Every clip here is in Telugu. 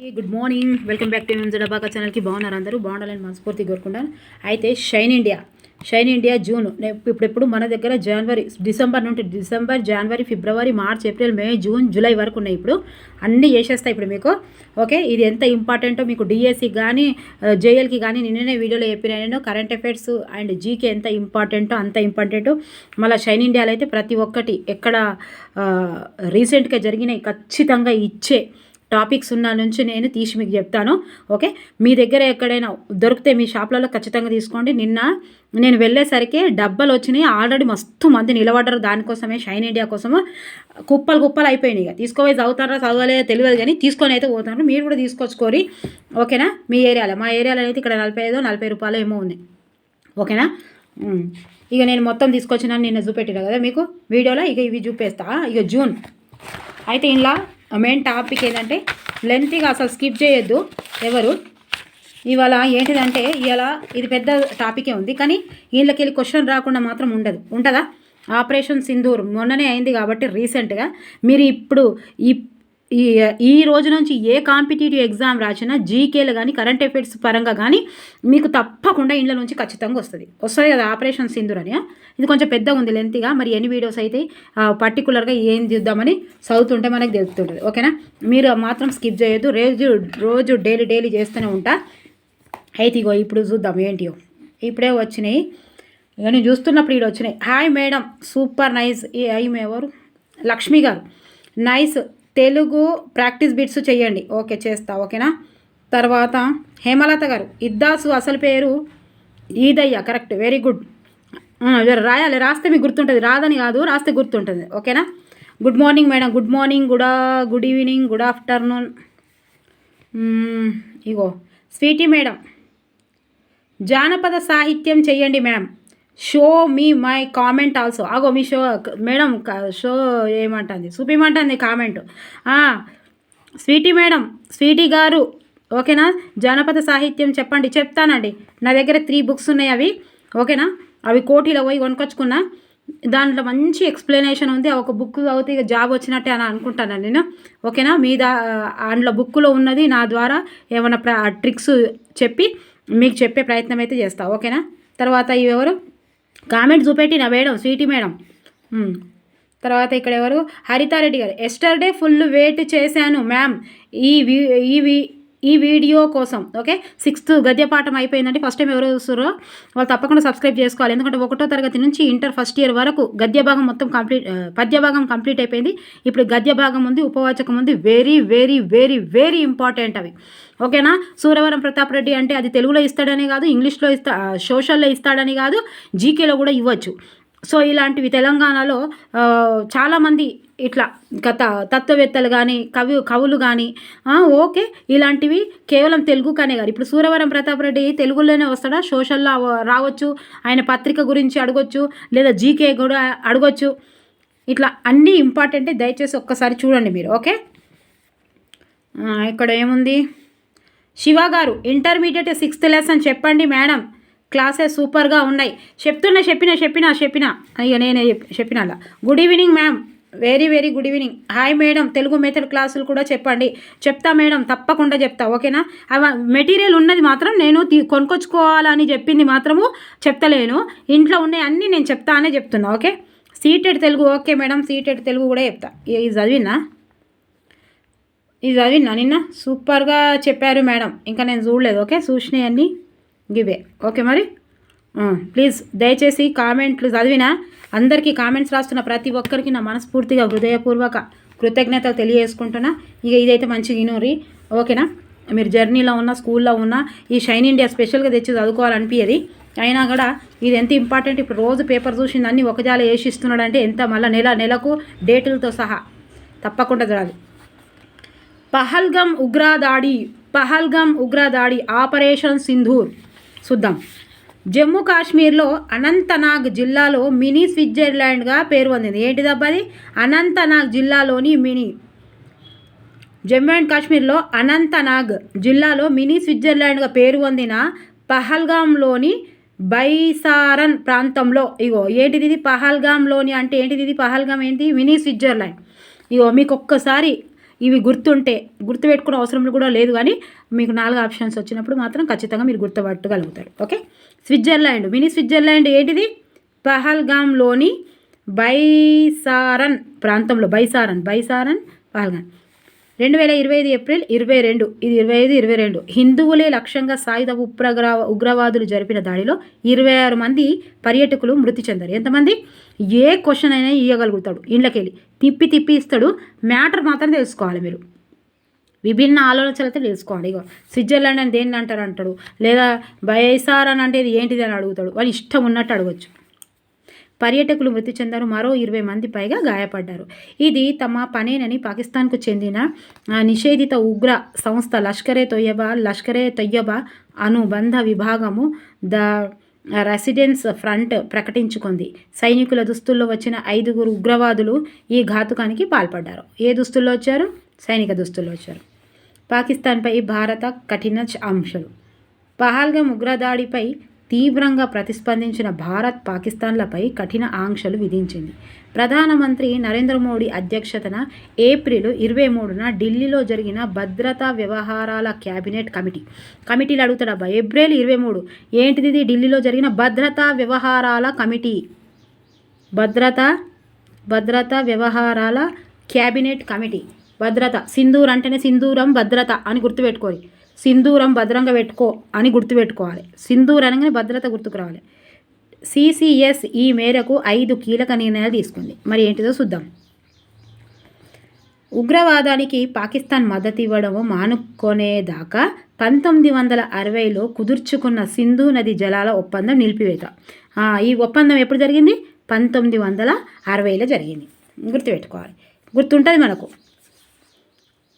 Good morning welcome back to MG డబాకా ఛానల్కి బాగున్నారు అందరూ? బాగుండాలని మనస్ఫూర్తి కోరుకుంటాను. అయితే shine India shine India June ఇప్పుడెప్పుడు మన దగ్గర జనవరి డిసెంబర్ నుండి డిసెంబర్ జనవరి ఫిబ్రవరి March April May June July వరకు ఉన్నాయి ఇప్పుడు. అన్నీ చేసేస్తాయి ఇప్పుడు మీకు. ఓకే ఇది ఎంత ఇంపార్టెంటో మీకు డిఎస్సి కానీ జేఎల్కి కానీ నిన్ననే వీడియోలో చెప్పిన నేను. కరెంట్ అఫైర్స్ అండ్ జీకే ఎంత ఇంపార్టెంటో అంత ఇంపార్టెంట్ మళ్ళీ షైన్ ఇండియాలో అయితే ప్రతి ఒక్కటి ఎక్కడ uh, రీసెంట్గా జరిగినాయి ఖచ్చితంగా ఇచ్చే టాపిక్స్ ఉన్న నుంచి నేను తీసి మీకు చెప్తాను ఓకే? మీ దగ్గర ఎక్కడైనా దొరికితే మీ షాప్లలో ఖచ్చితంగా తీసుకోండి. నిన్న నేను వెళ్ళేసరికి డబ్బాలు వచ్చినాయి. ఆల్రెడీ మస్తు మంది నిలబడ్డారు. దానికోసమే షైన్ ఇండియా కోసము కుప్పలు కుప్పలు అయిపోయినాయి ఇక. తీసుకోపోయి చదువుతారా చదవలే తెలియదు కానీ తీసుకొని అయితే పోతున్నారు. మీరు కూడా తీసుకొచ్చుకోరి ఓకేనా? మీ ఏరియాలో మా ఏరియాలో అయితే ఇక్కడ నలభై ఐదు నలభై రూపాయలు ఏమో ఉంది. ఓకేనా? ఇక నేను మొత్తం తీసుకొచ్చినాను నిన్న చూపెట్టిన కదా మీకు? వీడియోలో ఇక ఇవి చూపేస్తా. ఇక జూన్. అయితే ఇలా మెయిన్ టాపిక్ ఏంటంటే లెంతీగా అసలు స్కిప్ చేయొద్దు ఎవరు? ఇవాళ ఏంటిదంటే ఇవాళ ఇది పెద్ద టాపికే ఉంది కానీ వీళ్ళకెళ్ళి క్వశ్చన్ రాకుండా మాత్రం ఉండదు. ఉంటుందా? ఆపరేషన్ సింధూర్ మొన్ననే అయింది కాబట్టి రీసెంట్గా మీరు ఇప్పుడు ఈ ఈ రోజు నుంచి ఏ కాంపిటేటివ్ ఎగ్జామ్ రాసినా జీకేలు కానీ కరెంట్ అఫైర్స్ పరంగా కానీ మీకు తప్పకుండా ఇండ్ల నుంచి ఖచ్చితంగా వస్తుంది. వస్తుంది కదా ఆపరేషన్ సింధూర్ అని ఇది కొంచెం పెద్దగా ఉంది లెంత్గా మరి ఎన్ని వీడియోస్ అయితే పర్టికులర్గా ఏం చూద్దామని చదువుతుంటే మనకు తెలుస్తుంటుంది. ఓకేనా మీరు మాత్రం స్కిప్ చేయొద్దు. రోజు రోజు డైలీ డైలీ చేస్తూనే ఉంటా. అయితే ఇగో ఇప్పుడు చూద్దాం ఏంటియో. ఇప్పుడే వచ్చినాయి. ఇక నేను చూస్తున్నప్పుడు ఇక్కడ వచ్చినాయి. హాయ్ మేడం సూపర్ నైస్ ఈ ఐ ఎవరు? లక్ష్మి గారు. నైస్ తెలుగు ప్రాక్టీస్ బిట్స్ చేయండి. ఓకే చేస్తా. ఓకేనా? తర్వాత హేమలత గారు ఇద్దాసు అసలు పేరు ఈదయ్య కరెక్ట్ వెరీ గుడ్. రాయాలి. రాస్తే మీకు గుర్తుంటుంది. రాదని కాదు రాస్తే గుర్తుంటుంది. ఓకేనా? Good morning madam. Good morning good good evening good afternoon. ఇగో స్వీటీ మేడం. జానపద సాహిత్యం చెయ్యండి madam. Show me my comment also అగో మీ షో మేడం షో ఏమంటుంది? చూపిమంటుంది కామెంట్ స్వీటీ మేడం స్వీటీ గారు ఓకేనా? జానపద సాహిత్యం చెప్పండి చెప్తానండి. నా దగ్గర త్రీ బుక్స్ ఉన్నాయి అవి ఓకేనా? అవి కోటిలో పోయి కొనుకొచ్చుకున్నా దాంట్లో మంచి ఎక్స్ప్లెనేషన్ ఉంది. ఒక బుక్ అవుతే ఇక జాబ్ వచ్చినట్టే అని అనుకుంటాను నేను. ఓకేనా? మీ దా అందులో బుక్లో ఉన్నది నా ద్వారా ఏమైనా ప్ర ట్రిక్స్ చెప్పి మీకు చెప్పే ప్రయత్నం అయితే చేస్తా. ఓకేనా? తర్వాత ఇవి ఎవరు? కామెంట్ చూపెట్టిన మేడం స్వీటీ మేడం. తర్వాత ఇక్కడ ఎవరు? హరితారెడ్డి గారు. ఎస్టర్డే ఫుల్ వెయిట్ చేశాను మ్యామ్ ఈ వీ ఈ ఈ వీడియో కోసం ఓకే? సిక్స్త్ గద్యపాఠం అయిపోయిందంటే ఫస్ట్ టైం ఎవరు చూస్తారో వాళ్ళు తప్పకుండా సబ్స్క్రైబ్ చేసుకోవాలి. ఎందుకంటే ఒకటో తరగతి నుంచి ఇంటర్ ఫస్ట్ ఇయర్ వరకు గద్య భాగం మొత్తం కంప్లీట్ ఆ, పద్య భాగం కంప్లీట్ అయిపోయింది. ఇప్పుడు గద్య భాగం ఉంది ఉపవాచకం ఉంది. Very very very very important అవి. ఓకేనా? సూరవరం ప్రతాప్ రెడ్డి అంటే అది తెలుగులో ఇస్తాడని కాదు ఇంగ్లీష్లో ఇస్తా సోషల్లో ఇస్తాడని కాదు జీకేలో కూడా ఇవ్వచ్చు. సో ఇలాంటివి తెలంగాణలో చాలామంది ఇట్లా గత తత్వవేత్తలు కానీ కవి కవులు కానీ ఓకే ఇలాంటివి కేవలం తెలుగు కానే కాదు ఇప్పుడు సూరవరం ప్రతాప్ రెడ్డి తెలుగులోనే వస్తాడా? సోషల్లో రావచ్చు ఆయన పత్రిక గురించి అడగొచ్చు లేదా జీకే కూడా అడగొచ్చు. ఇట్లా అన్నీ ఇంపార్టెంటే దయచేసి ఒక్కసారి చూడండి మీరు ఓకే? ఇక్కడ ఏముంది? శివ గారు ఇంటర్మీడియట్ సిక్స్త్ లెసన్ చెప్పండి మేడం. క్లాసెస్ సూపర్గా ఉన్నాయి. చెప్తున్నా చెప్పిన చెప్పిన చెప్పిన. అయ్యో నేనే చెప్పిన good evening ma'am. Very very good evening hi madam Telugu method క్లాసులు కూడా చెప్పండి. చెప్తా మేడం తప్పకుండా చెప్తా. ఓకేనా? అవ మెటీరియల్ ఉన్నది మాత్రం నేను తీ కొనుక్కొచ్చుకోవాలని చెప్పింది మాత్రము చెప్తలేను. ఇంట్లో ఉన్నాయి అన్నీ నేను చెప్తానే చెప్తున్నా. Okay? Seated Telugu okay madam seated Telugu కూడా చెప్తా. ఇది చదివినా ఇది చదివినా నిన్న? సూపర్గా చెప్పారు మేడం ఇంకా నేను చూడలేదు. ఓకే? చూసినవన్నీ గివే ఓకే మరి? ప్లీజ్ దయచేసి కామెంట్లు చదివినా. అందరికీ కామెంట్స్ రాస్తున్న ప్రతి ఒక్కరికి నా మనస్ఫూర్తిగా హృదయపూర్వక కృతజ్ఞతలు తెలియజేసుకుంటున్నా. ఇక ఇదైతే మంచిగా ఇనోరి ఓకేనా? మీరు జర్నీలో ఉన్న స్కూల్లో ఉన్న ఈ షైన్ ఇండియా స్పెషల్గా తెచ్చి చదువుకోవాలనిపించేది అయినా కూడా ఇది ఎంత ఇంపార్టెంట్ ఇప్పుడు రోజు పేపర్ చూసింది అన్ని ఒకజాల వేసిస్తున్నాడంటే ఎంత మళ్ళీ నెల నెలకు డేటులతో సహా. తప్పకుండా చూడాలి. పహల్గమ్ ఉగ్రదాడి పహల్గమ్ ఉగ్రదాడి ఆపరేషన్ సింధూర్. చూద్దాం. జమ్మూ కాశ్మీర్లో అనంతనాగ్ జిల్లాలో మినీ స్విట్జర్లాండ్గా పేరు పొందింది. ఏంటిదబ్బా అది అనంతనాగ్ జిల్లాలోని మినీ జమ్మూ అండ్ కాశ్మీర్లో అనంతనాగ్ జిల్లాలో మినీ స్విట్జర్లాండ్గా పేరు పొందిన పహల్గాంలోని బైసారన్ ప్రాంతంలో ఇగో ఏంటిది ఇది? పహల్గాంలోని అంటే ఏంటిది ఇది? పహల్గాం ఏంటి? Mini Switzerland. ఇగో మీకు ఒక్కసారి ఇవి గుర్తుంటే గుర్తుపెట్టుకునే అవసరం కూడా లేదు కానీ మీకు నాలుగు ఆప్షన్స్ వచ్చినప్పుడు మాత్రం ఖచ్చితంగా మీరు గుర్తుపట్టగలుగుతారు. ఓకే? స్విట్జర్లాండ్ మినీ స్విట్జర్లాండ్ ఏంటిది? పహల్గామ్లోని బైసారన్ ప్రాంతంలో బైసారన్ బైసారన్ పహల్గాన్ రెండు వేల ఇరవై ఐదు ఏప్రిల్ ఇరవై రెండు ఇది ఇరవై ఐదు ఇరవై రెండు. హిందువులే లక్ష్యంగా సాయుధ ఉగ్రగ్రా ఉగ్రవాదులు జరిపిన దాడిలో ఇరవై ఆరు మంది పర్యాటకులు మృతి చెందారు. ఎంతమంది? ఏ క్వశ్చన్ అయినా ఇవ్వగలుగుతాడు ఇండ్లకెళ్ళి. తిప్పి తిప్పి ఇస్తాడు. మ్యాటర్ మాత్రం తెలుసుకోవాలి మీరు. విభిన్న ఆలోచనలతో తెలుసుకోండి. ఇక స్విట్జర్లాండ్ అని దేన్ని అంటారు అంటాడు? లేదా బైసార్ అని అంటే ఇది ఏంటిది అని అడుగుతాడు. వాళ్ళు ఇష్టం ఉన్నట్టు అడగచ్చు. పర్యాటకులు మృతి చెందారు. మరో ఇరవై మంది పైగా గాయపడ్డారు. ఇది తమ పనేనని పాకిస్తాన్కు చెందిన నిషేధిత ఉగ్ర సంస్థ లష్కరే తొయ్యబా లష్కరే తొయ్యబా అనుబంధ విభాగము ద రెసిడెన్స్ ఫ్రంట్ ప్రకటించుకుంది. సైనికుల దుస్తుల్లో వచ్చిన ఐదుగురు ఉగ్రవాదులు ఈ ఘాతుకానికి పాల్పడ్డారు. ఏ దుస్తుల్లో వచ్చారు? సైనిక దుస్తుల్లో వచ్చారు. పాకిస్తాన్పై భారత కఠిన చ- ఆంక్షలు ఉగ్రదాడిపై తీవ్రంగా ప్రతిస్పందించిన భారత్ పాకిస్తాన్లపై కఠిన ఆంక్షలు విధించింది ప్రధానమంత్రి నరేంద్ర మోడీ అధ్యక్షతన ఏప్రిల్ ఇరవై మూడున ఢిల్లీలో జరిగిన భద్రతా వ్యవహారాల క్యాబినెట్ కమిటీ కమిటీలు అడుగుతాడబ్బా ఏప్రిల్ ఇరవై మూడు ఏంటిది ఇది? ఢిల్లీలో జరిగిన భద్రతా వ్యవహారాల కమిటీ భద్రతా భద్రతా వ్యవహారాల క్యాబినెట్ కమిటీ భద్రత. సింధూర్ అంటేనే సింధూరం భద్రత అని గుర్తుపెట్టుకోవాలి. సింధూరం భద్రంగా పెట్టుకో అని గుర్తుపెట్టుకోవాలి. సింధూర్ అనగానే భద్రత గుర్తుకు రావాలి. సిసిఎస్ ఈ మేరకు ఐదు కీలక నిర్ణయాలు తీసుకుంది. మరి ఏంటిదో చూద్దాం. ఉగ్రవాదానికి పాకిస్తాన్ మద్దతు ఇవ్వడము మానుకునేదాకా పంతొమ్మిది వందల అరవైలో కుదుర్చుకున్న సింధు నది జలాల ఒప్పందం నిలిపివేత. ఈ ఒప్పందం ఎప్పుడు జరిగింది? పంతొమ్మిది వందల అరవైలో జరిగింది. గుర్తుపెట్టుకోవాలి. గుర్తుంటుంది మనకు.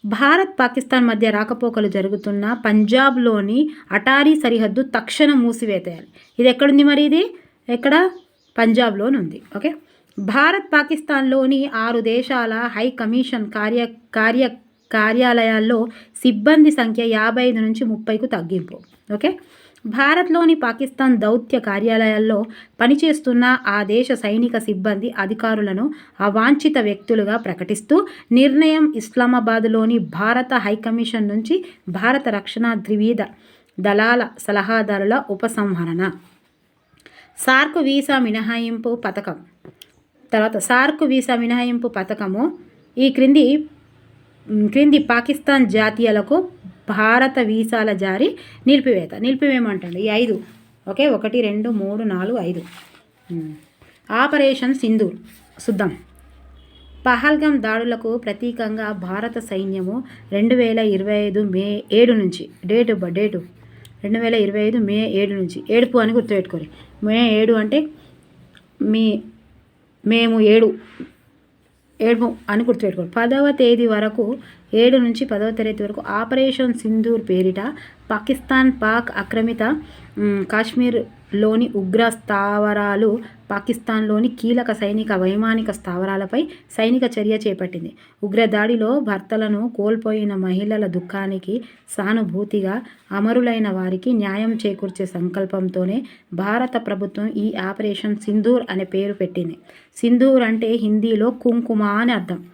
భారత్ పాకిస్తాన్ మధ్య రాకపోకలు జరుగుతున్న పంజాబ్లోని అటారీ సరిహద్దు తక్షణం మూసివేతేయాలి. ఇది ఎక్కడుంది మరి ఇది? ఎక్కడ? పంజాబ్లోని ఉంది ఓకే? భారత్ పాకిస్తాన్లోని ఆరు దేశాల హై కమిషన్ కార్య కార్య కార్యాలయాల్లో సిబ్బంది సంఖ్య యాభై ఐదు నుంచి ముప్పైకు తగ్గింపు. ఓకే? భారత్లోని పాకిస్తాన్ దౌత్య కార్యాలయాల్లో పనిచేస్తున్న ఆ దేశ సైనిక సిబ్బంది అధికారులను అవాంఛిత వ్యక్తులుగా ప్రకటిస్తూ నిర్ణయం ఇస్లామాబాద్లోని భారత హైకమిషన్ నుంచి భారత రక్షణ ద్వివిధ దళాల సలహాదారుల ఉపసంహరణ. సార్క్ వీసా మినహాయింపు పథకం. తర్వాత సార్క్ వీసా మినహాయింపు పథకము. ఈ క్రింది క్రింది పాకిస్తాన్ జాతీయులకు భారత వీసాల జారీ నిలిపివేత. నిలిపివేయమంటండి. ఈ ఐదు. ఓకే? ఒకటి రెండు మూడు నాలుగు ఐదు. ఆపరేషన్ సింధూర్. చూద్దాం పహల్గం దాడులకు ప్రతీకంగా భారత సైన్యము రెండు వేల ఇరవై ఐదు మే ఏడు నుంచి డేటు డేటు. రెండు వేల ఇరవై ఐదు మే ఏడు నుంచి. ఏడుపు అని గుర్తుపెట్టుకోరు మే ఏడు అంటే మీ మేము ఏడు. ఏడు అని గుర్తుపెట్టుకోండి పదవ తేదీ వరకు ఏడు నుంచి పదవ తరగతి వరకు ఆపరేషన్ సింధూర్ పేరిట పాకిస్తాన్ పాక్ ఆక్రమిత కాశ్మీర్ లోని ఉగ్ర స్థావరాలు పాకిస్తాన్లోని కీలక సైనిక వైమానిక స్థావరాలపై సైనిక చర్య చేపట్టింది. ఉగ్రదాడిలో భర్తలను కోల్పోయిన మహిళల దుఃఖానికి సానుభూతిగా అమరులైన వారికి న్యాయం చేకూర్చే సంకల్పంతోనే భారత ప్రభుత్వం ఈ ఆపరేషన్ సింధూర్ అనే పేరు పెట్టింది. సింధూర్ అంటే హిందీలో కుంకుమ అని అర్థం.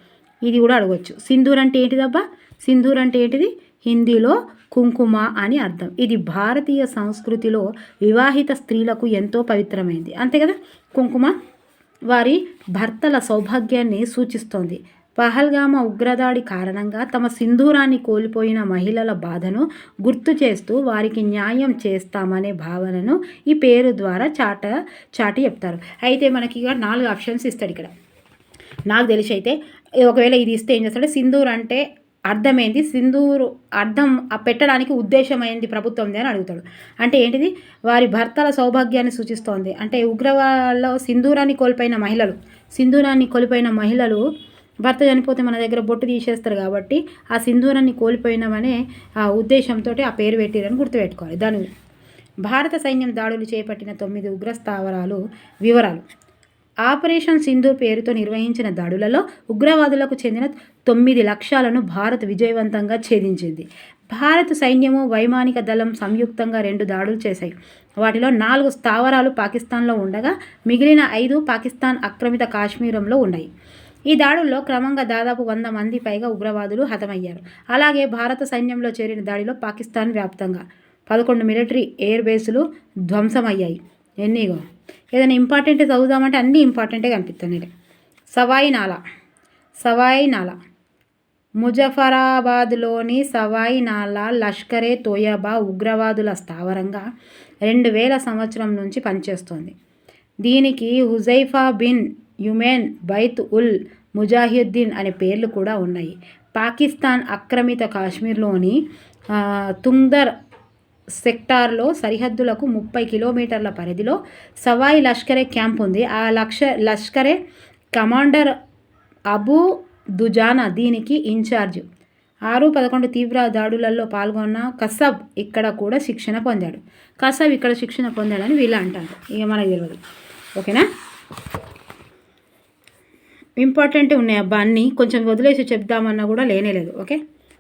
ఇది కూడా అడగవచ్చు సింధూర్ అంటే ఏంటిదబ్బా? సింధూర్ అంటే ఏంటిది? హిందీలో కుంకుమ అని అర్థం. ఇది భారతీయ సంస్కృతిలో వివాహిత స్త్రీలకు ఎంతో పవిత్రమైంది. అంతే కదా? కుంకుమ వారి భర్తల సౌభాగ్యాన్ని సూచిస్తోంది. పహల్గామ ఉగ్రదాడి కారణంగా తమ సింధూరాన్ని కోల్పోయిన మహిళల బాధను గుర్తు చేస్తూ వారికి న్యాయం చేస్తామనే భావనను ఈ పేరు ద్వారా చాట చాటి చెప్తారు. అయితే మనకి ఇక నాలుగు ఆప్షన్స్ ఇస్తాడు ఇక్కడ. నాకు తెలిసి అయితే ఒకవేళ ఇది ఇస్తే ఏం చేస్తాడు? సింధూర్ అంటే అర్థమైంది. సింధూరు అర్థం ఆ పెట్టడానికి ఉద్దేశమైంది ప్రభుత్వంది అని అడుగుతాడు. అంటే ఏంటిది? వారి భర్తల సౌభాగ్యాన్ని సూచిస్తోంది. అంటే ఉగ్రవాళ్ళలో సింధూరాన్ని కోల్పోయిన మహిళలు సింధూరాన్ని కోల్పోయిన మహిళలు భర్త చనిపోతే మన దగ్గర బొట్టు తీసేస్తారు కాబట్టి ఆ సింధూరాన్ని కోల్పోయినామనే ఆ ఉద్దేశంతో ఆ పేరు పెట్టిరని గుర్తుపెట్టుకోవాలి. దాని భారత సైన్యం దాడులు చేపట్టిన తొమ్మిది ఉగ్ర స్థావరాలు వివరాలు. ఆపరేషన్ సింధూర్ పేరుతో నిర్వహించిన దాడులలో ఉగ్రవాదులకు చెందిన తొమ్మిది లక్ష్యాలను భారత్ విజయవంతంగా ఛేదించింది. భారత సైన్యము వైమానిక దళం సంయుక్తంగా రెండు దాడులు చేశాయి. వాటిలో నాలుగు స్థావరాలు పాకిస్తాన్లో ఉండగా మిగిలిన ఐదు పాకిస్తాన్ ఆక్రమిత కాశ్మీరంలో ఉన్నాయి. ఈ దాడుల్లో క్రమంగా దాదాపు వంద మంది పైగా ఉగ్రవాదులు హతమయ్యారు. అలాగే భారత సైన్యంలో చేరిన దాడిలో పాకిస్తాన్ వ్యాప్తంగా పదకొండు మిలిటరీ ఎయిర్ బేసులు ధ్వంసమయ్యాయి. ఎన్నిగో? ఏదైనా ఇంపార్టెంట్ చదువుదామంటే అన్నీ ఇంపార్టెంటే కనిపిస్తున్నాయి. సవాయి నాలా సవాయి నాలా ముజఫరాబాద్లోని సవాయి నాలా లష్కరే తోయబా ఉగ్రవాదుల స్థావరంగా రెండు వేల సంవత్సరం నుంచి పనిచేస్తోంది. దీనికి హుజైఫా బిన్ యుమెన్ బైత్ ఉల్ ముజాహిద్దీన్ అనే పేర్లు కూడా ఉన్నాయి. పాకిస్తాన్ ఆక్రమిత కాశ్మీర్లోని ఆ, తుంగ్దర్ సెక్టార్లో సరిహద్దులకు ముప్పై కిలోమీటర్ల పరిధిలో సవాయి లష్కరే క్యాంప్ ఉంది. ఆ లక్ష లష్కరే కమాండర్ అబూ దుజానా దీనికి ఇన్ఛార్జ్. ఆరు పదకొండు తీవ్ర దాడులలో పాల్గొన్న కసబ్ ఇక్కడ కూడా శిక్షణ పొందాడు. కసబ్ ఇక్కడ శిక్షణ పొందాడని వీళ్ళు అంటారు. ఇక మనకు తెలియదు ఓకేనా? ఇంపార్టెంట్ ఉన్నాయి అబ్బా అన్నీ. కొంచెం వదిలేసి చెప్దామన్నా కూడా లేనేలేదు ఓకే?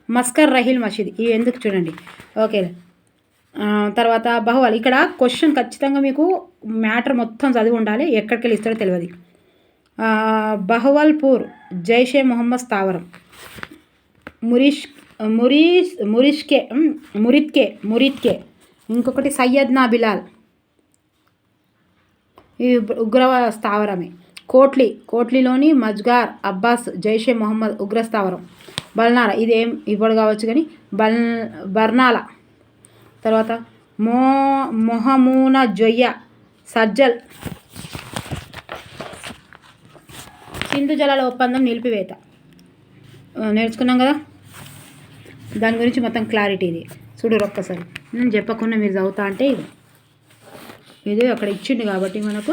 మస్కర్ రహీల్ మసీద్ ఇవి ఎందుకు చూడండి. ఓకే. తర్వాత బహువాలి. ఇక్కడ క్వశ్చన్ ఖచ్చితంగా మీకు మ్యాటర్ మొత్తం చదివి ఉండాలి. ఎక్కడికి వెళ్ళి ఇస్తారో తెలియదు బహవల్పూర్ జైషే మొహమ్మద్ స్థావరం. మురిష్ మురీష్ మురిష్కే మురిత్కే మురిత్కే. ఇంకొకటి సయ్యద్నా బిలాల్. ఈ ఉగ్ర స్థావరమే. కోట్లీ కోట్లీలోని మజ్గార్ అబ్బాస్ జైషే మొహమ్మద్ ఉగ్ర స్థావరం. బల్నారా ఇదేం ఇప్పుడు కావచ్చు కానీ బల్ బర్నాలా. తర్వాత మో మొహమూన జొయ్య సజ్జల్ సింధు జలాల ఒప్పందం నిలిపివేత. నేర్చుకున్నాం కదా? దాని గురించి మొత్తం క్లారిటీ ఇది. చూడు ఒక్కసారి. నేను చెప్పకుండా మీరు చదువుతా అంటే ఇది. ఇది అక్కడ ఇచ్చిండు కాబట్టి మనకు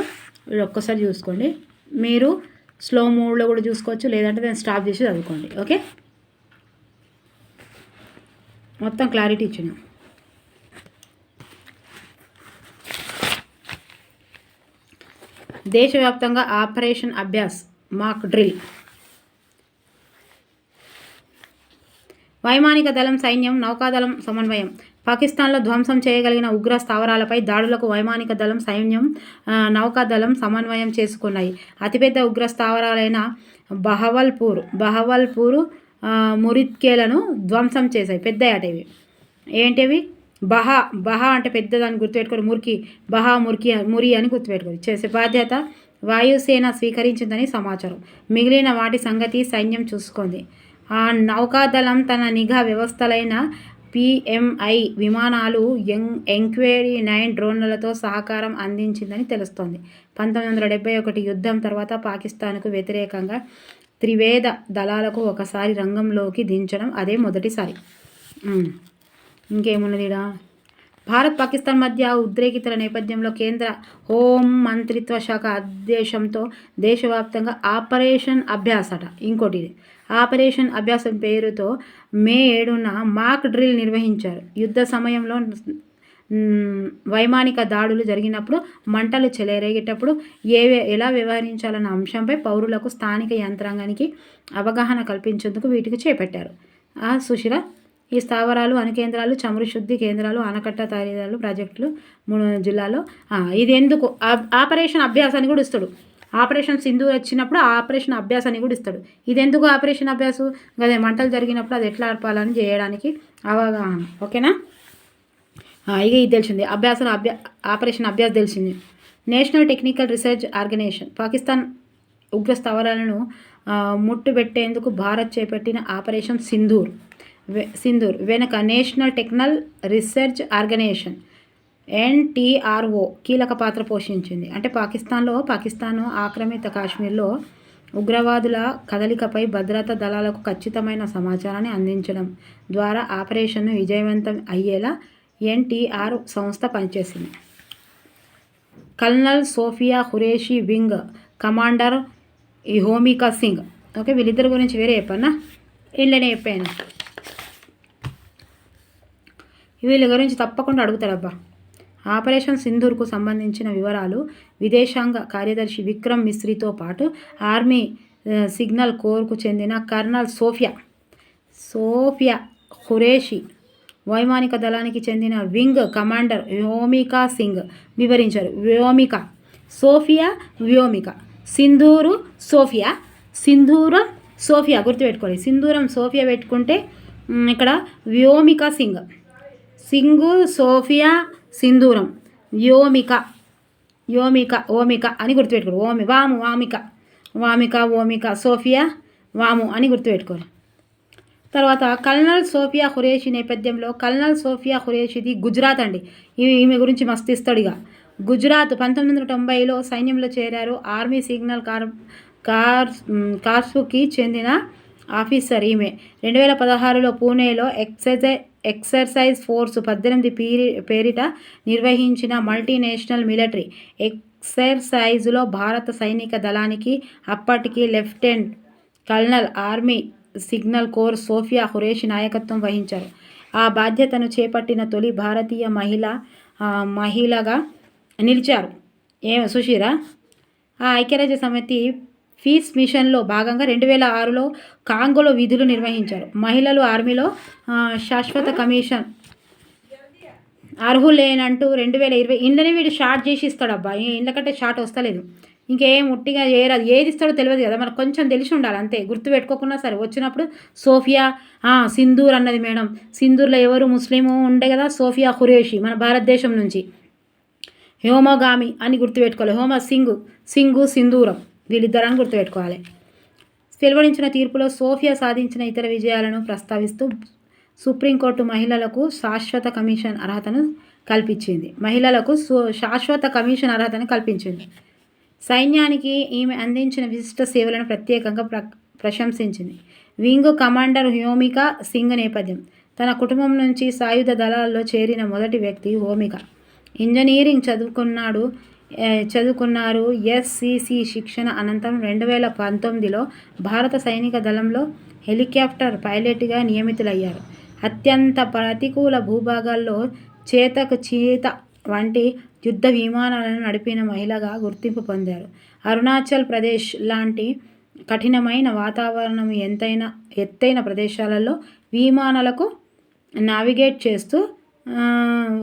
ఇది ఒక్కసారి చూసుకోండి. మీరు స్లో మూడ్లో కూడా చూసుకోవచ్చు లేదంటే దాన్ని స్టాప్ చేసి చదువుకోండి. ఓకే? మొత్తం క్లారిటీ ఇచ్చిన దేశవ్యాప్తంగా ఆపరేషన్ అభ్యాస్ మాక్ డ్రిల్. వైమానిక దళం సైన్యం నౌకాదళం సమన్వయం. పాకిస్తాన్లో ధ్వంసం చేయగలిగిన ఉగ్ర స్థావరాలపై దాడులకు వైమానిక దళం సైన్యం నౌకాదళం సమన్వయం చేసుకున్నాయి. అతిపెద్ద ఉగ్ర స్థావరాలైన బహవల్పూర్ బహవల్పూర్ మురిత్కేలను ధ్వంసం చేశాయి. పెద్ద అటవి ఏంటివి? బహా బహా అంటే పెద్దదాన్ని గుర్తుపెట్టుకోరు మురికి బహా మురికి మురి అని గుర్తుపెట్టుకోరు చేసే బాధ్యత వాయుసేన స్వీకరించిందని సమాచారం. మిగిలిన వాటి సంగతి సైన్యం చూసుకుంది. ఆ నౌకాదళం తన నిఘా వ్యవస్థలైన పిఎంఐ విమానాలు ఎం ఎంక్వైరీ నైన్ డ్రోన్లతో సహకారం అందించిందని తెలుస్తోంది. పంతొమ్మిది వందల డెబ్బై ఒకటి యుద్ధం తర్వాత పాకిస్తాన్కు వ్యతిరేకంగా త్రివేద దళాలకు ఒకసారి రంగంలోకి దించడం అదే మొదటిసారి. ఇంకేమున్నదిడా? భారత్ పాకిస్తాన్ మధ్య ఉద్రేకితల నేపథ్యంలో కేంద్ర హోం మంత్రిత్వ శాఖ ఆదేశంతో దేశవ్యాప్తంగా ఆపరేషన్ అభ్యాస్ అట ఇంకోటి ఆపరేషన్ అభ్యాసం పేరుతో మే ఏడున మాక్ డ్రిల్ నిర్వహించారు. యుద్ధ సమయంలో వైమానిక దాడులు జరిగినప్పుడు మంటలు చెలరేగేటప్పుడు ఏ ఎలా వ్యవహరించాలన్న అంశంపై పౌరులకు స్థానిక యంత్రాంగానికి అవగాహన కల్పించేందుకు వీటికి చేపట్టారు. సుశీల ఈ స్థావరాలు అనుకేంద్రాలు చమురు శుద్ధి కేంద్రాలు ఆనకట్ట తయారీదారులు ప్రాజెక్టులు మూడు జిల్లాలో. ఇది ఎందుకు? ఆపరేషన్ అభ్యాసాన్ని కూడా ఇస్తాడు. ఆపరేషన్ సింధు వచ్చినప్పుడు ఆ ఆపరేషన్ అభ్యాసాన్ని కూడా ఇస్తాడు. ఇది ఎందుకు ఆపరేషన్ అభ్యాసం? అదే మంటలు జరిగినప్పుడు అది ఎట్లా ఆడపాలని చేయడానికి అవగాహన. ఓకేనా? ఇక ఇది తెలిసింది. అభ్యాసం అభ్యా ఆపరేషన్ అభ్యాస్ తెలిసింది. National technical research organisation. Pakistan ఉగ్ర స్థావరాలను ముట్టుబెట్టేందుకు భారత్ చేపట్టిన ఆపరేషన్ సింధూర్. సింధూర్ వెనుక national technical research organisation NTRO కీలక పాత్ర పోషించింది. అంటే పాకిస్తాన్లో పాకిస్తాన్ ఆక్రమిత కాశ్మీర్లో ఉగ్రవాదుల కదలికపై భద్రతా దళాలకు ఖచ్చితమైన సమాచారాన్ని అందించడం ద్వారా ఆపరేషన్ను విజయవంతం అయ్యేలా ఎన్టీఆర్ సంస్థ పనిచేసింది. Colonel Sofiya Qureshi wing commander Vyomika Singh. Okay వీళ్ళిద్దరి గురించి వేరే చెప్పన్నా వీళ్ళనే చెప్పాను? వీళ్ళ గురించి తప్పకుండా అడుగుతారబ్బా. ఆపరేషన్ సింధూర్కు సంబంధించిన వివరాలు విదేశాంగ కార్యదర్శి విక్రమ్ మిశ్రీతో పాటు ఆర్మీ సిగ్నల్ కోర్కు చెందిన కర్నల్ సోఫియా సోఫియా ఖురేషి వైమానిక దళానికి చెందిన వింగ్ కమాండర్ వ్యోమికా సింగ్ వివరించారు. వ్యోమిక సోఫియా వ్యోమిక సింధూరు సోఫియా సింధూరం సోఫియా గుర్తుపెట్టుకోవాలి సింధూరం సోఫియా పెట్టుకుంటే ఇక్కడ వ్యోమిక సింగ్ సింగు సోఫియా సింధూరం. వ్యోమిక యోమిక ఓమిక అని గుర్తుపెట్టుకోరు. ఓమి వాము వామిక. వామిక ఓమిక సోఫియా వాము అని గుర్తుపెట్టుకోరు. తర్వాత కల్నల్ సోఫియా ఖురేషి నేపథ్యంలో కల్నల్ సోఫియా ఖురేషిది గుజరాత్ అండి. ఈమె గురించి మస్తు ఇస్తాడు ఇక గుజరాత్ పంతొమ్మిది వందల తొంభైలో సైన్యంలో చేరారు. ఆర్మీ సిగ్నల్ కార్ కార్ కార్సుకి చెందిన ఆఫీసర్ ఈమె. రెండు వేల పదహారులో పూణేలో ఎక్సైజ్ ఎక్సర్సైజ్ ఫోర్స్ పద్దెనిమిది పీరి పేరిట నిర్వహించిన మల్టీనేషనల్ మిలిటరీ ఎక్సర్సైజ్లో భారత సైనిక దళానికి అప్పటికి lieutenant colonel army signal corps Sofiya Qureshi నాయకత్వం వహించారు. ఆ బాధ్యతను చేపట్టిన తొలి భారతీయ మహిళ మహిళగా నిలిచారు. ఏ సుశీరా? ఆ ఐక్యరాజ్య సమితి పీస్ మిషన్లో భాగంగా రెండు వేల ఆరులో కాంగోలో విధులు నిర్వహించారు. మహిళలు ఆర్మీలో శాశ్వత కమిషన్ అర్హులేనంటూ రెండు వేల ఇరవై ఇండ్లని వీడు షార్ట్ చేసి ఇస్తాడు అబ్బా ఇండ్లకంటే షార్ట్ వస్తలేదు. ఇంకేం ఉట్టిగా ఏరాదు. ఏది ఇస్తాడో తెలియదు కదా. మనకు కొంచెం తెలిసి ఉండాలి అంతే. గుర్తు పెట్టుకోకుండా సరే వచ్చినప్పుడు సోఫియా సింధూర్ అన్నది మేడం. సింధూర్లో ఎవరు ముస్లిము ఉండే కదా? సోఫియా ఖురేషి మన భారతదేశం నుంచి. హోమోగామి అని గుర్తుపెట్టుకోవాలి. హోమ సింగు సింగు సింధూరం. వీళ్ళిద్దరని గుర్తుపెట్టుకోవాలి. వెలువడించిన తీర్పులో సోఫియా సాధించిన ఇతర విజయాలను ప్రస్తావిస్తూ సుప్రీంకోర్టు మహిళలకు శాశ్వత కమిషన్ అర్హతను కల్పించింది. మహిళలకు శాశ్వత కమిషన్ అర్హతను కల్పించింది. సైన్యానికి ఈమె అందించిన విశిష్ట సేవలను ప్రత్యేకంగా ప్ర ప్రశంసించింది. వింగ్ కమాండర్ హ్యోమిక సింగ్ నేపథ్యం. తన కుటుంబం నుంచి సాయుధ దళాల్లో చేరిన మొదటి వ్యక్తి హోమిక. ఇంజనీరింగ్ చదువుకున్నాడు చదువుకున్నారు. ఎస్సిసి శిక్షణ అనంతరం రెండు వేల పంతొమ్మిదిలో భారత సైనిక దళంలో హెలికాప్టర్ పైలట్గా నియమితులయ్యారు. అత్యంత ప్రతికూల భూభాగాల్లో చేతకు చీత వంటి యుద్ధ విమానాలను నడిపిన మహిళగా గుర్తింపు పొందారు. అరుణాచల్ ప్రదేశ్ లాంటి కఠినమైన వాతావరణం ఎంతైనా ఎత్తైన ప్రదేశాలలో విమానాలకు నావిగేట్ చేస్తూ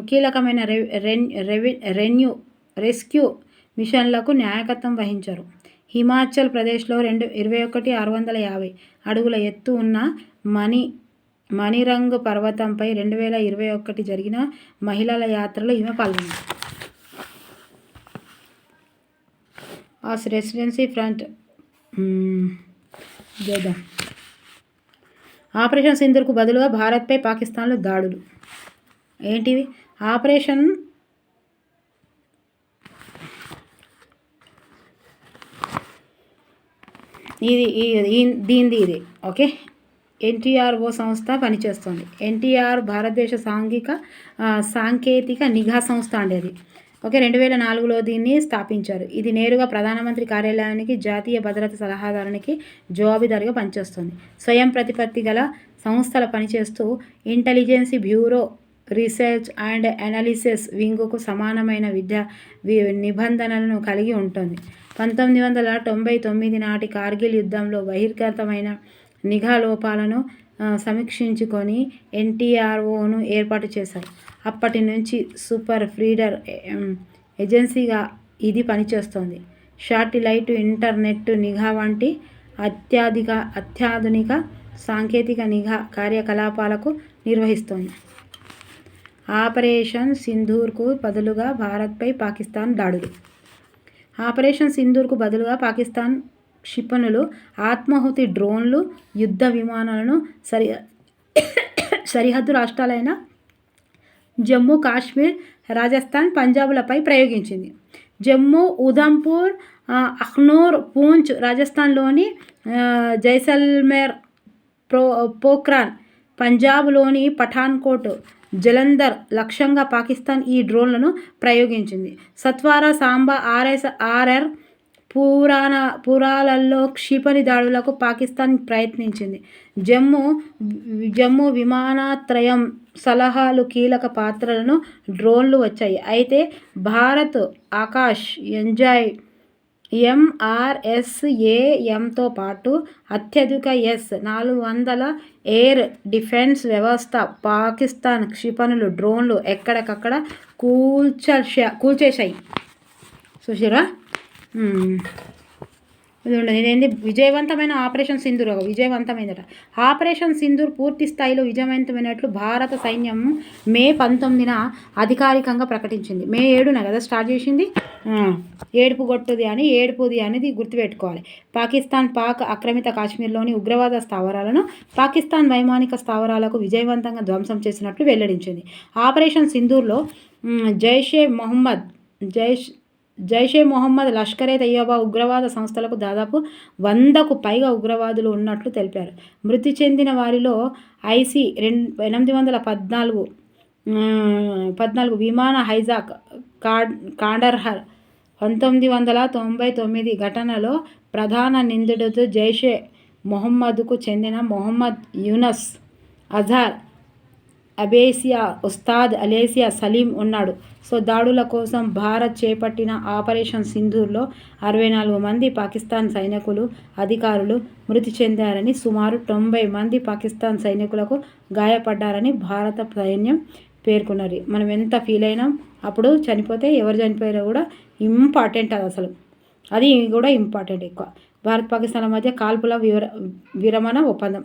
కీలకమైన రె రెన్- రెవి రెన్యూ రెస్క్యూ మిషన్లకు నాయకత్వం వహించారు. హిమాచల్ ప్రదేశ్లో రెండు ఇరవై ఒకటి ఆరు వందల యాభై అడుగుల ఎత్తు ఉన్న మణి మణిరంగ్ పర్వతంపై రెండు వేల ఇరవై ఒకటి జరిగిన మహిళల యాత్రలో ఈమె పాల్గొంది. ఆస్ రెసిడెన్సీ ఫ్రంట్ చేద్దాం ఆపరేషన్ సింధుకు బదులుగా భారత్పై పాకిస్తాన్లో దాడులు. ఏంటివి? ఆపరేషన్ ఇది దీనిది ఇది. ఓకే? ఎన్టీఆర్ఓ సంస్థ పనిచేస్తుంది. ఎన్టీఆర్ భారతదేశ సాంఘిక సాంకేతిక నిఘా సంస్థ అండి అది. ఓకే? రెండు వేల నాలుగులో దీన్ని స్థాపించారు. ఇది నేరుగా ప్రధానమంత్రి కార్యాలయానికి జాతీయ భద్రత సలహాదారునికి జవాబుదారిగా పనిచేస్తుంది. స్వయం ప్రతిపత్తి గల సంస్థల పనిచేస్తూ intelligence bureau research and analysis వింగుకు సమానమైన విద్యా వి- నిబంధనలను కలిగి ఉంటుంది. పంతొమ్మిది వందల తొంభై తొమ్మిది నాటి కార్గిల్ యుద్ధంలో బహిర్గతమైన నిఘా లోపాలను సమీక్షించుకొని ఎన్టీఆర్ఓను ఏర్పాటు చేశారు. అప్పటి నుంచి సూపర్ ఫ్రీడర్ ఏజెన్సీగా ఇది పనిచేస్తోంది. శాటిలైట్ ఇంటర్నెట్ నిఘా వంటి అత్యాధిక అత్యాధునిక సాంకేతిక నిఘా కార్యకలాపాలకు నిర్వహిస్తోంది. ఆపరేషన్ సింధూర్కు బదులుగా భారత్పై పాకిస్తాన్ దాడులు. ఆపరేషన్ సింధూర్కు బదులుగా పాకిస్తాన్ క్షిపణులు ఆత్మాహుతి డ్రోన్లు యుద్ధ విమానాలను సరి సరిహద్దు రాష్ట్రాలైన జమ్మూ కాశ్మీర్ రాజస్థాన్ పంజాబ్లపై ప్రయోగించింది. జమ్మూ ఉధంపూర్ ఆ, అఖ్నూర్ పూంచ్ రాజస్థాన్లోని జైసల్మేర్ ప్రో పోఖ్రాన్ పంజాబ్లోని పఠాన్కోట్ జలంధర్ లక్ష్యంగా పాకిస్తాన్ ఈ డ్రోన్లను ప్రయోగించింది. సత్వారా సాంబా ఆర్ఎస్ ఆర్ఆర్ పురాణ పురాలలో క్షిపణి దాడులకు పాకిస్తాన్ ప్రయత్నించింది. జమ్మూ జమ్మూ విమానాత్రయం సలహాలు కీలక పాత్రలను డ్రోన్లు వచ్చాయి. అయితే భారత్ ఆకాష్ ఎంజాయ్ ఎంఆర్ఎస్ఏఎంతో పాటు అత్యధిక ఎస్ నాలుగు వందల ఎయిర్ డిఫెన్స్ వ్యవస్థ పాకిస్తాన్ క్షిపణులు డ్రోన్లు ఎక్కడికక్కడ కూల్చ కూల్చేశాయి. చూసారా ఉండదు ఇదేంటి? విజయవంతమైన ఆపరేషన్ సింధూర్ ఒక విజయవంతమైనట ఆపరేషన్ సింధూర్ పూర్తి స్థాయిలో విజయవంతమైనట్లు భారత సైన్యం మే పంతొమ్మిదిన అధికారికంగా ప్రకటించింది. మే ఏడున కదా స్టార్ట్ చేసింది? ఏడుపు గొట్టుది అని ఏడుపుది అనేది గుర్తుపెట్టుకోవాలి. పాకిస్తాన్ పాక్ ఆక్రమిత కాశ్మీర్లోని ఉగ్రవాద స్థావరాలను పాకిస్తాన్ వైమానిక స్థావరాలకు విజయవంతంగా ధ్వంసం చేసినట్లు వెల్లడించింది. ఆపరేషన్ సింధూర్లో జైషే మొహమ్మద్ జైష్ జైషే మొహమ్మద్ లష్కరే తయ్యబా ఉగ్రవాద సంస్థలకు దాదాపు వందకు పైగా ఉగ్రవాదులు ఉన్నట్లు తెలిపారు. మృతి చెందిన వారిలో ఐసీ రెండు ఎనిమిది వందల పద్నాలుగు పద్నాలుగు విమాన హైజాక్ కాడ్ కాండర్హర్ పంతొమ్మిది వందల తొంభై తొమ్మిది ఘటనలో ప్రధాన నిందితుడు జైషే మొహమ్మద్కు చెందిన మొహమ్మద్ యూనస్ అజార్ అబేసియా ఉస్తాద్ అలేసియా సలీం ఉన్నాడు. సో దాడుల కోసం భారత్ చేపట్టిన ఆపరేషన్ సింధూర్లో అరవై నాలుగు మంది పాకిస్తాన్ సైనికులు అధికారులు మృతి చెందారని సుమారు తొంభై మంది పాకిస్తాన్ సైనికులకు గాయపడ్డారని భారత సైన్యం పేర్కొన్నది. మనం ఎంత ఫీల్ అయినాం అప్పుడు చనిపోతే ఎవరు చనిపోయారో కూడా ఇంపార్టెంట్ అది అసలు. అది కూడా ఇంపార్టెంట్ ఎక్కువ. భారత్ పాకిస్తాన్ల మధ్య కాల్పుల వివర విరమణ ఒప్పందం.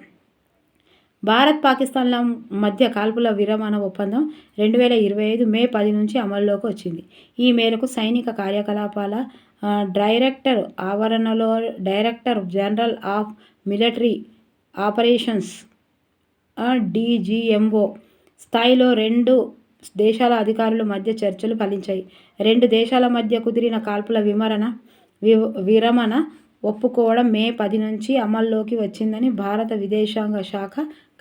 భారత్ పాకిస్తాన్ల మధ్య కాల్పుల విరమణ ఒప్పందం రెండు వేల ఇరవై ఐదు మే పది నుంచి అమల్లోకి వచ్చింది. ఈ మేరకు సైనిక కార్యకలాపాల డైరెక్టర్ ఆవరణలో director general of military operations DGMO స్థాయిలో రెండు దేశాల అధికారుల మధ్య చర్చలు ఫలించాయి. రెండు దేశాల మధ్య కుదిరిన కాల్పుల విమరణ వి- విరమణ ఒప్పుకోవడం మే పది నుంచి అమల్లోకి వచ్చిందని భారత విదేశాంగ శాఖ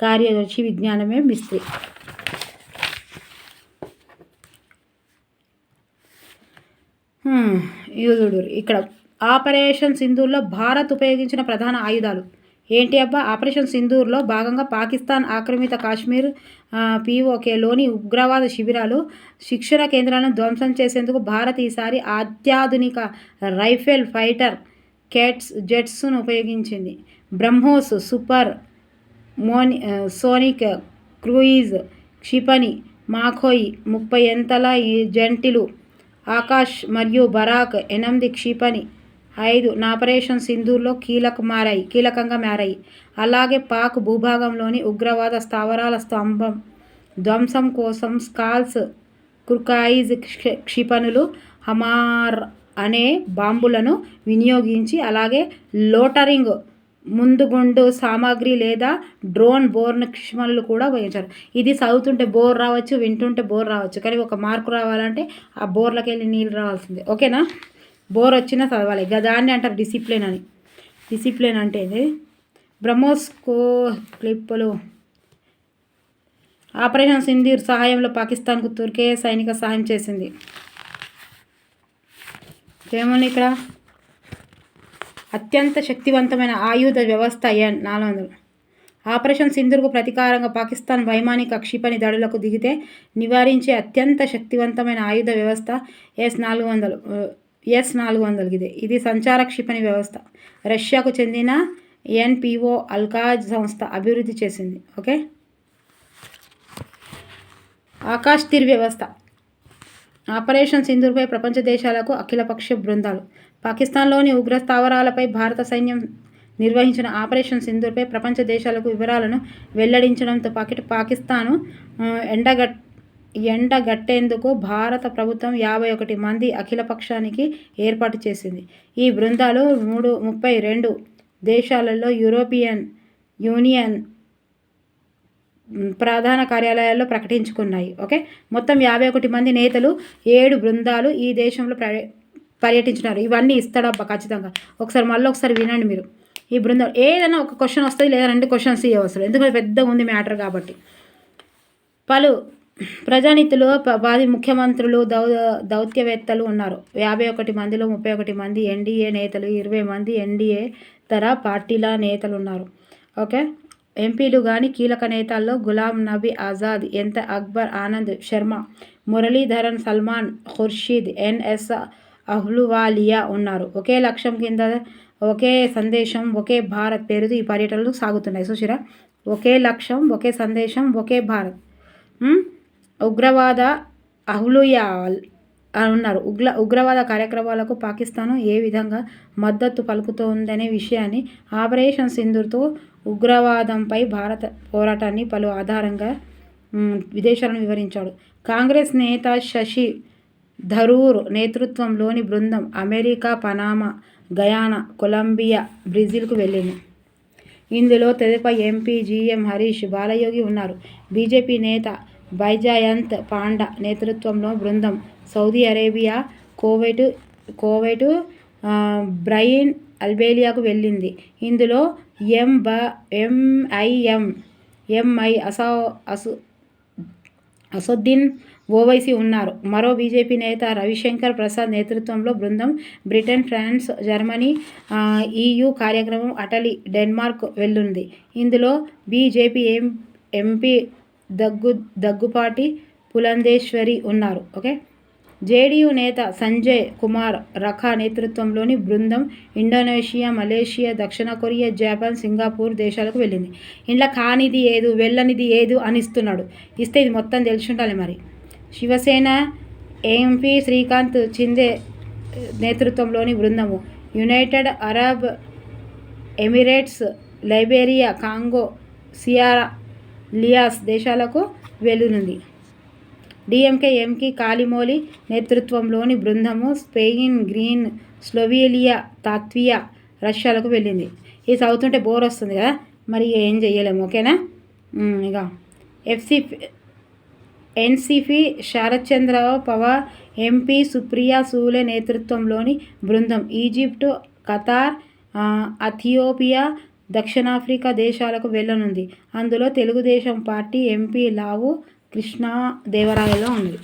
కార్యదర్శి విజ్ఞానమే మిస్త్రి. యూదుడు ఇక్కడ ఆపరేషన్ సింధూర్లో భారత్ ఉపయోగించిన ప్రధాన ఆయుధాలు. ఏంటి అబ్బా? ఆపరేషన్ సింధూర్లో భాగంగా పాకిస్తాన్ ఆక్రమిత కాశ్మీర్ పీఓకేలోని ఉగ్రవాద శిబిరాలు శిక్షణ కేంద్రాలను ధ్వంసం చేసేందుకు భారత్ ఈసారి అత్యాధునిక రైఫిల్ ఫైటర్ కేట్స్ జెట్స్ను ఉపయోగించింది. బ్రహ్మోస్ సూపర్ మోని సోనిక్ క్రూయిజ్ క్షిపణి మాఖోయి ముప్పై ఎంతల ఈ జంటిలు ఆకాష్ మరియు బరాక్ ఎనిమిది క్షిపణి ఐదు నాపరేషన్ సింధూర్లో కీలక మారాయి కీలకంగా మారాయి. అలాగే పాక్ భూభాగంలోని ఉగ్రవాద స్థావరాల స్తంభం ధ్వంసం కోసం స్కాల్స్ క్రుకాయిజ్ క్షిపణులు హమార్ అనే బాంబులను వినియోగించి అలాగే లోటరింగ్ ముందుగుండు సామాగ్రి లేదా డ్రోన్ బోర్న్ క్షిమలు కూడా ఉపయోగించారు. ఇది చదువుతుంటే బోర్ రావచ్చు వింటుంటే బోర్ రావచ్చు. కానీ ఒక మార్కు రావాలంటే ఆ బోర్లకి వెళ్ళి నీళ్ళు రావాల్సిందే. ఓకేనా? బోర్ వచ్చినా చదవాలి. ఇక దాన్ని అంటారు డిసిప్లిన్ అని. డిసిప్లిన్ అంటే ఇది బ్రహ్మోస్కో క్లిప్పులు ఆపరేషన్ సింధీర్ సహాయంలో పాకిస్తాన్కు తుర్కే సైనిక సహాయం చేసింది. ఏముంది ఇక్కడ? అత్యంత శక్తివంతమైన ఆయుధ వ్యవస్థ ఎన్ నాలుగు వందలు. ఆపరేషన్ సింధూర్కు ప్రతీకారంగా పాకిస్తాన్ వైమానిక క్షిపణి దాడులకు దిగితే నివారించే అత్యంత శక్తివంతమైన ఆయుధ వ్యవస్థ ఎస్ నాలుగు వందలు ఎస్ నాలుగు వందలు ఇది ఇది సంచార క్షిపణి వ్యవస్థ. రష్యాకు చెందిన ఎన్పిఓ అల్కాజ్ సంస్థ అభివృద్ధి చేసింది. ఓకే? ఆకాష్ తీర్ వ్యవస్థ. ఆపరేషన్ సింధూర్పై ప్రపంచ దేశాలకు అఖిలపక్ష బృందాలు. పాకిస్తాన్లోని ఉగ్ర స్థావరాలపై భారత సైన్యం నిర్వహించిన ఆపరేషన్ సింధూర్పై ప్రపంచ దేశాలకు వివరాలను వెల్లడించడంతో పాటు పాకిస్తాను ఎండగట్ ఎండగట్టేందుకు భారత ప్రభుత్వం యాభై ఒకటి మంది అఖిలపక్షానికి ఏర్పాటు చేసింది. ఈ బృందాలు మూడు ముప్పై రెండు దేశాలలో యూరోపియన్ యూనియన్ ప్రధాన కార్యాలయాల్లో ప్రకటించుకున్నాయి. ఓకే? మొత్తం యాభై ఒకటి మంది నేతలు ఏడు బృందాలు ఈ దేశంలో ప్ర పర్యటించినారు. ఇవన్నీ ఇస్తాడబ్బా ఖచ్చితంగా. ఒకసారి మళ్ళీ ఒకసారి వినండి మీరు. ఈ బృందం ఏదైనా ఒక క్వశ్చన్ వస్తుంది లేదా రెండు క్వశ్చన్స్ ఇవ్వవసరం ఎందుకంటే పెద్దగా ఉంది మ్యాటర్ కాబట్టి. పలు ప్రజానీతులు పది ముఖ్యమంత్రులు దౌ దౌత్యవేత్తలు ఉన్నారు. యాభై ఒకటి మందిలో ముప్పై ఒకటి మంది ఎన్డీఏ నేతలు ఇరవై మంది ఎన్డీఏ తర పార్టీల నేతలు ఉన్నారు. ఓకే? ఎంపీలు కానీ కీలక నేతల్లో గులాం నబీ ఆజాద్ ఎంత అక్బర్ ఆనంద్ శర్మ మురళీధరన్ సల్మాన్ ఖుర్షీద్ ఎన్ఎస్ అహ్లువాలియా ఉన్నారు. ఒకే లక్ష్యం కింద ఒకే సందేశం ఒకే భారత్ పేరుతో ఈ పర్యటనలు సాగుతున్నాయి. సుశీరా ఒకే లక్ష్యం ఒకే సందేశం ఒకే భారత్. ఉగ్రవాద అహ్లుయాల్ ఉన్నారు. ఉగ్ర ఉగ్రవాద కార్యక్రమాలకు పాకిస్తాన్ ఏ విధంగా మద్దతు పలుకుతోందనే విషయాన్ని ఆపరేషన్ సింధూర్తో ఉగ్రవాదంపై భారత పోరాటాన్ని పలు ఆధారంగా విదేశాలను వివరించాడు. కాంగ్రెస్ నేత శశి ధరూర్ నేతృత్వంలోని బృందం అమెరికా పనామా గయానా కొలంబియా బ్రెజిల్కు వెళ్ళింది. ఇందులో తెదేపా MP G M Harish Balayogi ఉన్నారు. బీజేపీ నేత బైజయంత్ పాండా నేతృత్వంలో బృందం Saudi Arabia Kuwait Kuwait Bahrain Bahrain అల్బేలియాకు వెళ్ళింది. ఇందులో ఎం బ ఎంఐఎం ఎంఐ అసా అసు అసదుద్దీన్ ఓవైసీ ఉన్నారు. మరో బీజేపీ నేత రవిశంకర్ ప్రసాద్ నేతృత్వంలో బృందం Britain France Germany EU EU కార్యక్రమం అటలీ డెన్మార్క్ వెళ్ళుంది. ఇందులో బీజేపీ ఎం ఎంపీ దగ్గు దగ్గుపాటి పులందేశ్వరి ఉన్నారు. ఓకే? జేడీయూ నేత సంజయ్ కుమార్ రఖా నేతృత్వంలోని బృందం ఇండోనేషియా మలేషియా దక్షిణ కొరియా జపాన్ సింగపూర్ దేశాలకు వెళ్ళింది. ఇంట్లో కానిది ఏదు వెళ్ళనిది ఏదు అని ఇస్తున్నాడు ఇస్తే ఇది మొత్తం తెలిసి ఉండాలి మరి. శివసేన ఎంపీ శ్రీకాంత్ చిందే నేతృత్వంలోని బృందము. United Arab Emirates Liberia Congo Sierra Leone దేశాలకు వెళ్ళనుంది డిఎంకే ఎంకి కాలిమోలి నేతృత్వంలోని బృందము స్పెయిన్ గ్రీన్ స్లోవేలియా తాత్వియా రష్యాలకు వెళ్ళింది ఇది చదువుతుంటే బోర్ వస్తుంది కదా మరి ఏం చెయ్యలేము ఓకేనా? ఇక ఎఫ్సి ఎన్సిపి శరత్చంద్ర పవార్ ఎంపీ సుప్రియా సూలే నేతృత్వంలోని బృందం ఈజిప్టు ఖతార్ అథియోపియా దక్షిణాఫ్రికా దేశాలకు వెళ్ళనుంది. అందులో తెలుగుదేశం పార్టీ ఎంపీ లావు కృష్ణా దేవరాయలో ఉంది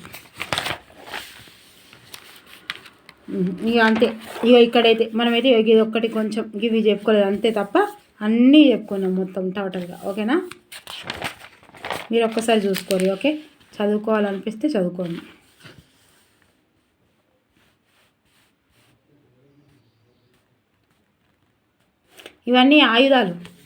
ఇక అంతే. ఇక ఇక్కడైతే మనమైతే ఇది ఒక్కటి కొంచెం ఇవి చెప్పుకోలేదు. అంతే తప్ప అన్నీ చెప్పుకున్నాం మొత్తం టోటల్గా. ఓకేనా? మీరు ఒక్కసారి చూసుకోరు ఓకే? చదువుకోవాలనిపిస్తే చదువుకోండి. ఇవన్నీ ఆయుధాలు.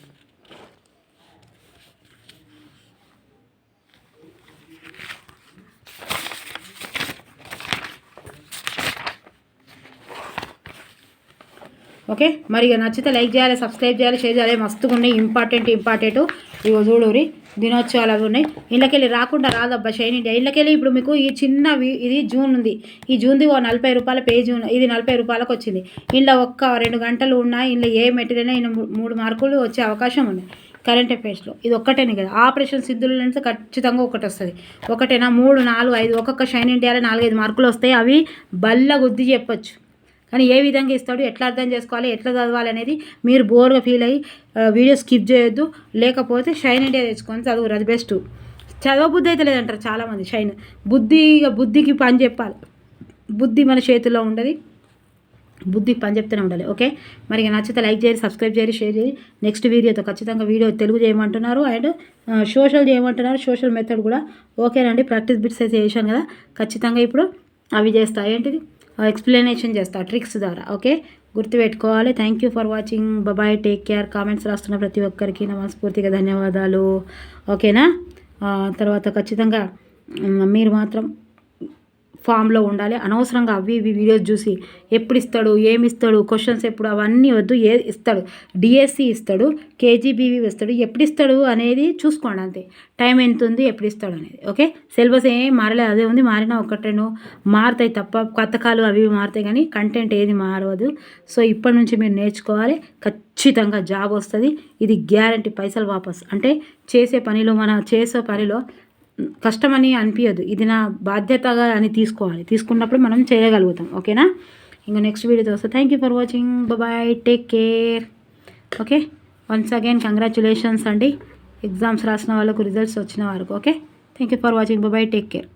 ఓకే? మరి ఇక నచ్చితే లైక్ చేయాలి సబ్స్క్రైబ్ చేయాలి షేర్ చేయాలి. మస్తుగా ఉన్నాయి ఇంపార్టెంట్ ఇంపార్టెంట్. ఇగో చూడురి దినోత్సవాలు అవి ఉన్నాయి. ఇళ్ళకెళ్ళి రాకుండా రాదబ్బా షైన్ ఇండియా. ఇళ్ళకెళ్ళి ఇప్పుడు మీకు ఈ చిన్న ఇది జూన్ ఉంది. ఈ జూన్ది ఓ నలభై రూపాయల పేజీ ఉన్న ఇది నలభై రూపాయలకు వచ్చింది. ఇంట్లో ఒక్క రెండు గంటలు ఉన్నా ఇంట్లో ఏ మెటీరియల్ అయినా మూడు మార్కులు వచ్చే అవకాశం ఉంది. కరెంట్ అఫైర్స్లో ఇది ఒక్కటేనే కదా. ఆపరేషన్ సిద్ధుల నుంచి ఖచ్చితంగా ఒకటి వస్తుంది. ఒకటేనా? మూడు నాలుగు ఐదు ఒక్కొక్క షైన్ ఇండియాలో నాలుగైదు మార్కులు వస్తాయి. అవి బల్ల గుద్ది చెప్పొచ్చు. కానీ ఏ విధంగా ఇస్తాడు ఎట్లా అర్థం చేసుకోవాలి ఎట్లా చదవాలి అనేది మీరు బోర్గా ఫీల్ అయ్యి వీడియో స్కిప్ చేయొద్దు. లేకపోతే షైన్ ఇండియా తెచ్చుకొని చదువురు అది బెస్ట్. చదవబుద్ధి అయితే లేదంటారు చాలామంది షైన్. బుద్ధి ఇక బుద్ధికి పని చెప్పాలి. బుద్ధి మన చేతిలో ఉండదు. బుద్ధికి పని చెప్తూనే ఉండాలి ఓకే? మరి నచ్చితే లైక్ చేయండి సబ్స్క్రైబ్ చేయండి షేర్ చేయండి. నెక్స్ట్ వీడియోతో ఖచ్చితంగా వీడియో తెలుగు చేయమంటున్నారు అండ్ సోషల్ చేయమంటున్నారు. సోషల్ మెథడ్ కూడా ఓకేనండి. ప్రాక్టీస్ బిట్స్ అయితే చేశాను కదా. ఖచ్చితంగా ఇప్పుడు అవి చేస్తా. ఏంటిది? ఎక్స్ప్లెనేషన్ చేస్తా ట్రిక్స్ ద్వారా ఓకే? గుర్తుపెట్టుకోవాలి. Thank you for watching bye take care comments రాస్తున్న ప్రతి ఒక్కరికి మనస్ఫూర్తిగా ధన్యవాదాలు. ఓకేనా? తర్వాత ఖచ్చితంగా మీరు మాత్రం ఫామ్లో ఉండాలి. అనవసరంగా అవి ఇవి వీడియోస్ చూసి ఎప్పుడు ఇస్తాడు ఏమి ఇస్తాడు క్వశ్చన్స్ ఎప్పుడు అవన్నీ వద్దు ఏ ఇస్తాడు డిఎస్సి ఇస్తాడు కేజీబీవీ ఇస్తాడు ఎప్పుడు ఇస్తాడు అనేది చూసుకోండి అంతే. టైం ఎంత ఉంది ఎప్పుడు ఇస్తాడు అనేది ఓకే? సిలబస్ ఏం మారలేదు అదే ఉంది మారినా ఒకటేను మారుతాయి తప్ప కథకాలు అవి ఇవి మారుతాయి కానీ కంటెంట్ ఏది మారవదు. సో ఇప్పటి నుంచి మీరు నేర్చుకోవాలి ఖచ్చితంగా జాబ్ వస్తుంది ఇది గ్యారంటీ పైసలు వాపస్. అంటే చేసే పనిలో మన చేసే పనిలో కష్టమని అనిపించదు ఇది నా బాధ్యతగా అని తీసుకోవాలి. తీసుకున్నప్పుడు మనం చేయగలుగుతాం. ఓకేనా? ఇంకా నెక్స్ట్ వీడియోతో వస్తే thank you for watching bye take care okay? Once again congratulations అండి. ఎగ్జామ్స్ రాసిన వాళ్ళకు రిజల్ట్స్ వచ్చిన వరకు. Okay? Thank you for watching bye take care